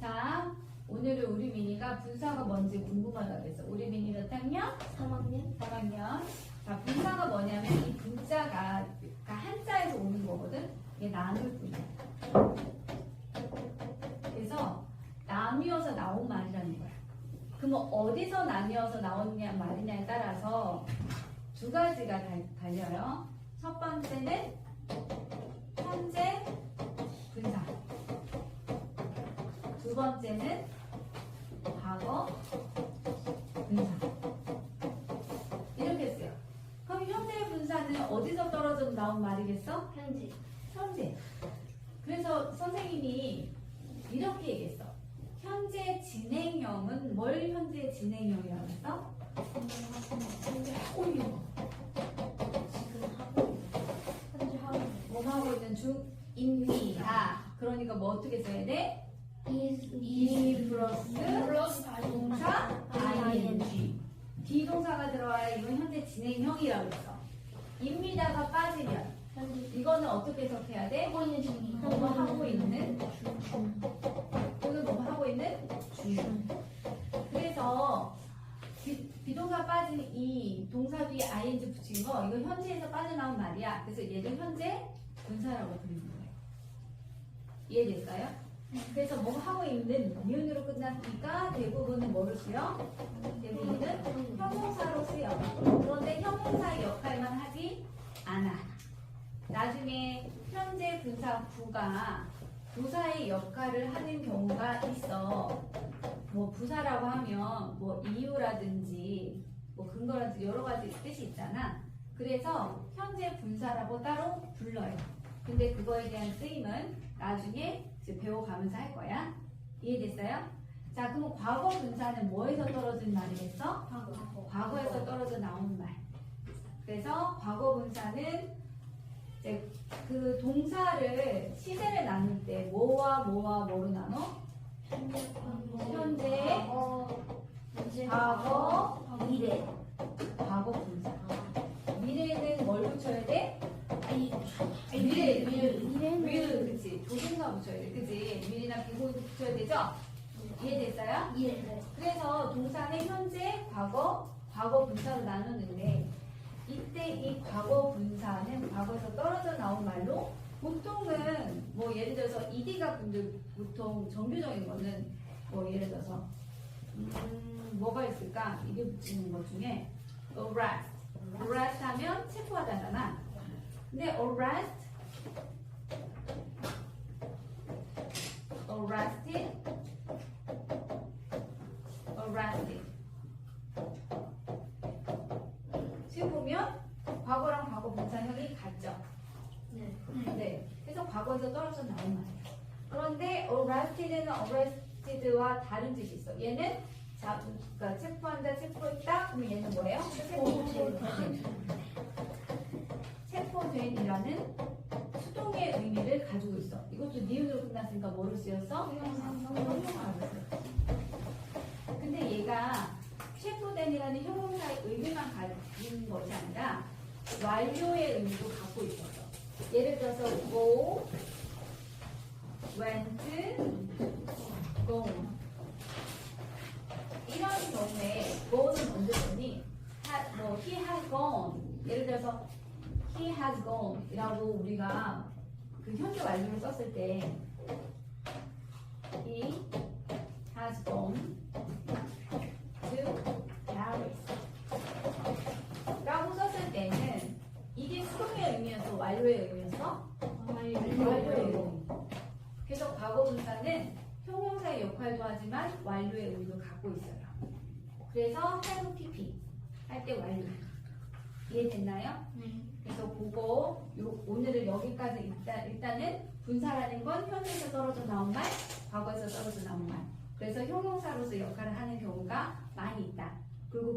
자, 오늘은 우리 미니가 분사가 뭔지 궁금하다고 했어. 우리 미니 몇 학년? 3학년? 3학년. 자, 분사가 뭐냐면 이 분자가 그러니까 한자에서 오는 거거든. 이게 나눌 뿐이야. 그래서 나뉘어서 나온 말이라는 거야. 그러면 어디서 나뉘어서 나오느냐 말이냐에 따라서 두 가지가 달, 달려요. 첫 번째는 현재 번째는 과거 분사. 이렇게 했어요. 그럼 현재 분사는 어디서 떨어져 나온 말이겠어? 현재. 현재. 그래서 선생님이 이렇게 얘기했어. 현재 진행형은 뭘 현재 진행형이라고 했어? 현재 오유. 지금 하고 현재 하고 뭐 하고 있는 중입니다. 그러니까 뭐 어떻게 써야 돼? Is 이 플러스 동사 ing. 비동사가 들어와야 이건 현재 진행형이라고 했어. 입니다가 빠지면 이거는 어떻게 해석해야 돼? 하고 있는 중이 뭐뭐 하고 있는 중 또는 뭐 하고 있는 중. 그래서 비, 비동사 빠진 이 동사 뒤에 ing 붙인 거 이거 현재에서 빠져나온 말이야. 그래서 얘를 현재 분사라고 부르는 거예요. 이해됐어요? 그래서 뭐 하고 있는 니은으로 끝났으니까 대부분은 뭐를 쓰여? 대부분은 형용사로 쓰여. 그런데 형용사의 역할만 하지 않아. 나중에 현재 분사 부가 부사의 역할을 하는 경우가 있어. 뭐 부사라고 하면 뭐 이유라든지 뭐 근거라든지 여러 가지 뜻이 있잖아. 그래서 현재 분사라고 따로 불러요. 근데 그거에 대한 쓰임은 나중에 이제 배워가면서 할 거야. 이해됐어요? 자, 그럼 과거 분사는 뭐에서 떨어진 말이겠어? 과거 과거에서 떨어져 나오는 말. 그래서 과거 분사는 이제 그 동사를 시제를 나눌 때 뭐와 뭐와 뭐로 나눠? 현재 붙여야 되죠? 이해됐어요? 미래 그래서 동사는 현재, 과거, 과거 분사로 나누는데 이때 이 과거 분사는 과거에서 떨어져 나온 말로 보통은 뭐 예를 들어서 ed가 분들 보통 정규적인 거는 뭐 예를 들어서 음, 뭐가 있을까 이게 붙이는 것 중에 arrest arrest 하면 체포하다잖아 근데 arrest 분사형이 같죠 네 네. 그래서 과거에서 떨어져 나온 말이에요. 그런데 arrested는 arrested와 다른 뜻이 있어. 얘는 자, 그러니까 체포한다, 체포했다. 그러면 얘는 뭐예요? 체포된. 체포된이라는 수동의 의미를 가지고 있어. 이것도 니은으로 끝났으니까 뭐로 쓰였어? 형용사로. 근데 얘가 체포된이라는 형용사의 의미만 가진 것이 아니라 완료의 의미도 갖고 있어서. 예를 들어서 go, went, gone 이런 경우에 go는 쓰니? ha, 뭐 he has gone 예를 들어서 he has gone 이라고 우리가 그 현재 완료를 썼을 때 he has gone to Paris 라고 썼을 때는 의미였어 완료의 의미였어? 완료의 의미. 그래서 과거 분사는 형용사의 역할도 하지만 완료의 의미도 갖고 있어요. 그래서 have pp 할 때 완료. 이해됐나요? 네 그래서 그거 요- 오늘은 여기까지 일단, 일단은 분사라는 건 현재에서 떨어져 나온 말, 과거에서 떨어져 나온 말. 그래서 형용사로서 역할을 하는 경우가 많이.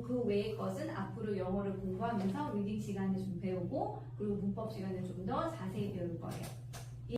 그 외의 것은 앞으로 영어를 공부하면서 리딩 시간에 좀 배우고 그리고 문법 시간에 좀 더 자세히 배울 거예요.